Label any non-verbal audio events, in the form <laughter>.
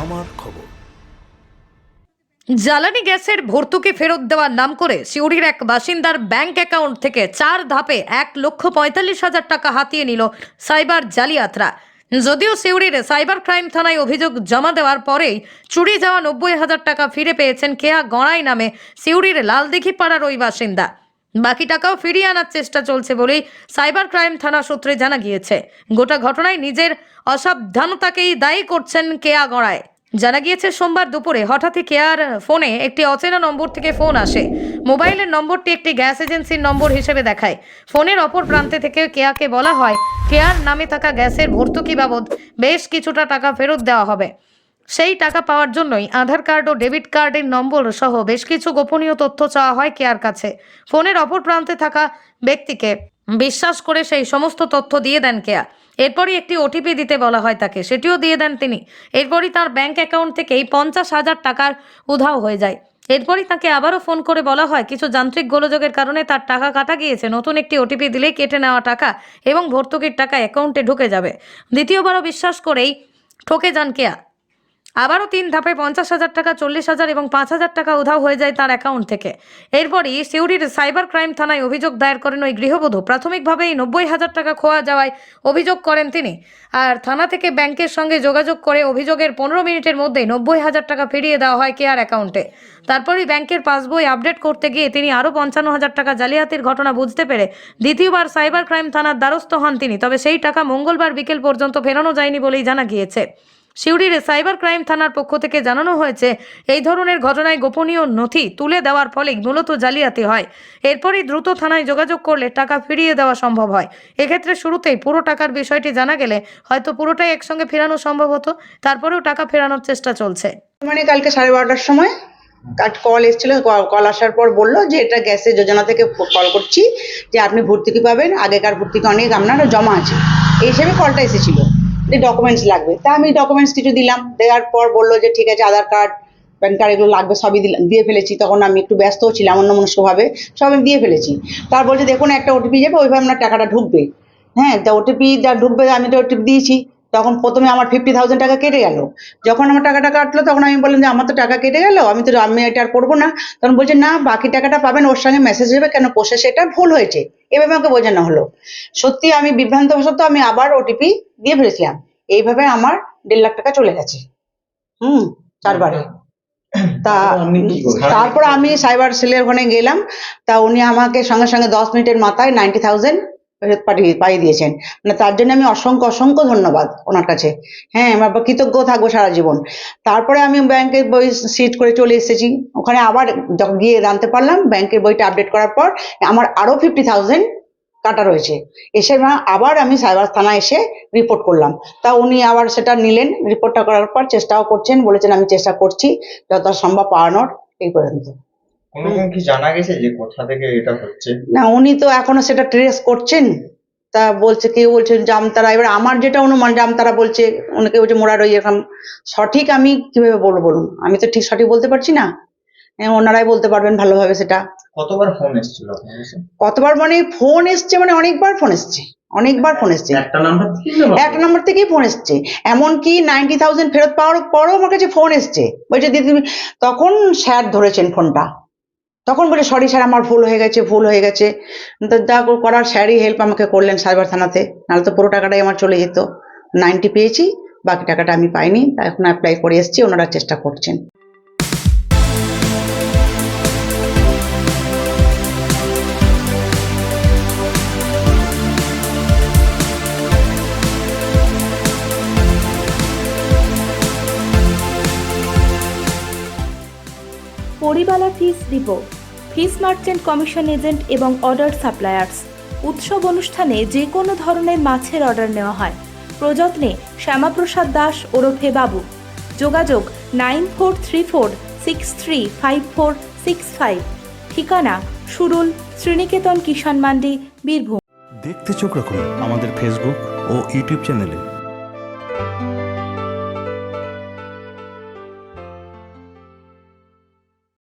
আমার খবর। জ্বালানি গ্যাসের ভর্তুকি ফেরত দেওয়ার নাম করে সিউড়ির এক বাসিন্দার ব্যাংক অ্যাকাউন্ট থেকে চার ধাপে এক লক্ষ পঁয়তাল্লিশ হাজার টাকা হাতিয়ে নিল সাইবার জালিয়াতরা। যদিও সিউড়ির সাইবার ক্রাইম থানায় অভিযোগ জমা দেওয়ার পরেই চুরি যাওয়া নব্বই হাজার টাকা ফিরে পেয়েছেন কেয়া গড়াই নামে সিউড়ির লালদিঘি পাড়ার ওই বাসিন্দা। বাকি টাকাও ফিরিয়ে আনার চেষ্টা চলছে বলেই সাইবার ক্রাইম থানা সূত্রে জানা গিয়েছে। গোটা ঘটনায় নিজের অসাবধানতাকেই দায়ী করছেন কেয়া গড়ায় জানা গিয়েছে, সোমবার দুপুরে হঠাৎই কেয়ার ফোনে একটি অচেনা নম্বর থেকে ফোন আসে। মোবাইলের নম্বরটি একটি গ্যাস এজেন্সির নম্বর হিসেবে দেখায়। ফোনের অপর প্রান্তে থেকে কেয়াকে বলা হয়, কেয়ার নামে থাকা গ্যাসের ভর্তুকি বাবদ বেশ কিছুটা টাকা ফেরত দেওয়া হবে। সেই টাকা পাওয়ার জন্যই আধার কার্ড ও ডেবিট কার্ডের নম্বর সহ বেশ কিছু গোপনীয় তথ্য চাওয়া হয় কেয়ার কাছে। ফোনের অপর প্রান্তে থাকা ব্যক্তিকে বিশ্বাস করে সেই সমস্ত তথ্য দিয়ে দেন কেয়া এরপরই একটি ওটিপি দিতে বলা হয় তাকে। সেটিও দিয়ে দেন তিনি। এরপরই তার ব্যাংক অ্যাকাউন্ট থেকেই পঞ্চাশ হাজার টাকার উধাও হয়ে যায়। এরপরই তাকে আবারও ফোন করে বলা হয়, কিছু যান্ত্রিক গোলযোগের কারণে তার টাকা কাটা গিয়েছে, নতুন একটি ওটিপি দিলেই কেটে নেওয়া টাকা এবং ভর্তুকির টাকা অ্যাকাউন্টে ঢুকে যাবে। দ্বিতীয়বারও বিশ্বাস করেই ঠকে যান কেয়া আবারও তিন ধাপে পঞ্চাশ হাজার টাকা, চল্লিশ হাজার এবং পাঁচ হাজার টাকা উধাও হয়ে যায় তার অ্যাকাউন্ট থেকে। এরপরই সিউড়ির সাইবার ক্রাইম থানায় অভিযোগ দায়ের করেন ওই গৃহবধূ। প্রাথমিকভাবেই নব্বই হাজার টাকা খোয়া যাওয়ায় অভিযোগ করেন তিনি। আর থানা থেকে ব্যাংকের সঙ্গে যোগাযোগ করে অভিযোগের পনেরো মিনিটের মধ্যেই নব্বই হাজার টাকা ফিরিয়ে দেওয়া হয় কেয়ার অ্যাকাউন্টে তারপরই ব্যাংকের পাসবই আপডেট করতে গিয়ে তিনি আরও পঞ্চান্ন হাজার টাকা জালিয়াতির ঘটনা বুঝতে পেরে দ্বিতীয়বার সাইবার ক্রাইম থানার দ্বারস্থ হন তিনি। তবে সেই টাকা মঙ্গলবার বিকেল পর্যন্ত ফেরানো যায়নি বলেই জানা গিয়েছে। সিউড়ির সাইবার ক্রাইম থানার পক্ষ থেকে জানানো হয়েছে, এই ধরনের ঘটনায় গোপনীয় নথি তুলে দেওয়ার ফলে মূলত জালিয়াতি হয়। এরপরই দ্রুত থানায় যোগাযোগ করলে টাকা ফিরিয়ে দেওয়া সম্ভব হয়। এক্ষেত্রে শুরুতেই পুরো টাকার বিষয়টি জানা গেলে হয়তো পুরোটাই একসঙ্গে ফেরানো সম্ভব হতো, তারপরেও টাকা ফেরানোর চেষ্টা চলছে। মানে কালকে সাড়ে বারোটার সময় কাট কল এসেছিল, কল আসার পর বলল যে এটা গ্যাসের যোজনা থেকে কল করছি যে আপনি ভর্তুকি পাবেন, আগেকার ভর্তুকি অনেক আপনার জমা আছে। এই হিসেবে কলটা এসেছিল। যে ডকুমেন্টস লাগবে। তা আমি ডকুমেন্টস কিছু দিলাম। দেওয়ার পর বলল যে, ঠিক আছে, আধার কার্ড প্যান কার্ড এগুলো লাগবে, সবই দিয়ে ফেলেছি। তখন আমি একটু ব্যস্তও ছিলাম অন্য মনস্কভাবে সব আমি দিয়ে ফেলেছি। তার বলছে, দেখুন, একটা ওটিপি যাবে, ওইভাবে আপনার টাকাটা ঢুকবে। হ্যাঁ তা ওটিপি যা ঢুকবে, আমি তো ওটিপি দিয়েছি। তখন প্রথমে আমার ফিফটি থাউজেন্ড টাকা কেটে গেল। যখন আমার টাকাটা কাটলো তখন আমি বললাম যে আমার তো টাকা কেটে গেল আমি তো আমি এটা আর করব না। তখন বলছে না বাকি টাকাটা পাবেন ওর সঙ্গে মেসেজ দেবে কেন? পোষে সেটা ভুল হয়েছে। এভাবে আমাকে বোঝানো হলো। সত্যি আমি বিভ্রান্ত বশত আমি আবার ওটিপি দিয়ে ফেলেছিলাম। এইভাবে আমার দেড় লাখ টাকা চলে গেছে। হুম চারবারে। <coughs> তা তারপর আমি সাইবার সেলের ওখানে গেলাম। তা উনি আমাকে সঙ্গে সঙ্গে দশ মিনিটের মাথায় নাইনটি থাউজেন্ড পাঠিয়ে পাইয়ে দিয়েছেন। মানে তার জন্য আমি অসংখ্য অসংখ্য ধন্যবাদ ওনার কাছে। হ্যাঁ আমার কৃতজ্ঞ থাকব সারা জীবন। তারপরে আমি ব্যাংকের বই সিট করে চলে এসেছি। ওখানে আবার যখন গিয়ে জানতে পারলাম ব্যাংকের বইটা আপডেট করার পর আমার আরও ফিফটি থাউজেন্ড কাটা রয়েছে। এসে আবার আমি সাইবার থানায় এসে রিপোর্ট করলাম। তা উনি আবার সেটা নিলেন, রিপোর্টটা করার পর চেষ্টাও করছেন, বলেছেন আমি চেষ্টা করছি যত সম্ভব পাওয়ানোর এই পর্যন্ত। কোনোরকম কি জানা গেছে যে কোথা থেকে এটা হচ্ছে? না উনি তো এখনও সেটা ট্রেস করছেন। তা বলছে কেউ বলছেন জামতারা এবার আমার যেটা অনুমান জামতারা বলছে অনেকে বলছে মোরারই এরকম সঠিক আমি কীভাবে বলব বলুন? আমি তো ঠিক সঠিক বলতে পারছি না? হ্যাঁ, ওনারাই বলতে পারবেন ভালোভাবে সেটা। কতবার ফোন এসেছিল কতবার মানে ফোন এসছে মানে অনেকবার ফোন এসছে। অনেকবার ফোন এসছে। একটা নাম্বার এক নম্বর থেকেই ফোন এসছে। এমনকি নাইনটি থাউজেন্ড ফেরত পাওয়ার পরও আমার কাছে ফোন এসছে। বলছে দিদি তুমি তখন স্যার ধরেছেন ফোনটা তখন বলে সরি স্যার আমার ভুল হয়ে গেছে, ভুল হয়ে গেছে। যা করার স্যারই হেল্প আমাকে করলেন সাইবার থানাতে। নাহলে তো পুরো টাকাটাই আমার চলে যেত। নাইনটি পেয়েছি, বাকি টাকাটা আমি পাইনি। তা এখন অ্যাপ্লাই করে এসেছি, ওনারা চেষ্টা করছেন। Paribala fish depot fish merchant commission agent এবং অর্ডার সাপ্লায়ার্স। উৎসব অনুষ্ঠানে যে কোনো ধরনের মাছের অর্ডার নেওয়া হয়। প্রযত্নে শ্যামাপ্রসাদ দাস, ওরফে বাবু। যোগাযোগ nine four three four, six three five four, six five. ঠিকানা সুরুল, শ্রীনিকেতন, কিষাণ মান্ডি, বীরভূম। দেখতে চোখ রাখুন আমাদের ফেসবুক ও ইউটিউব চ্যানেলে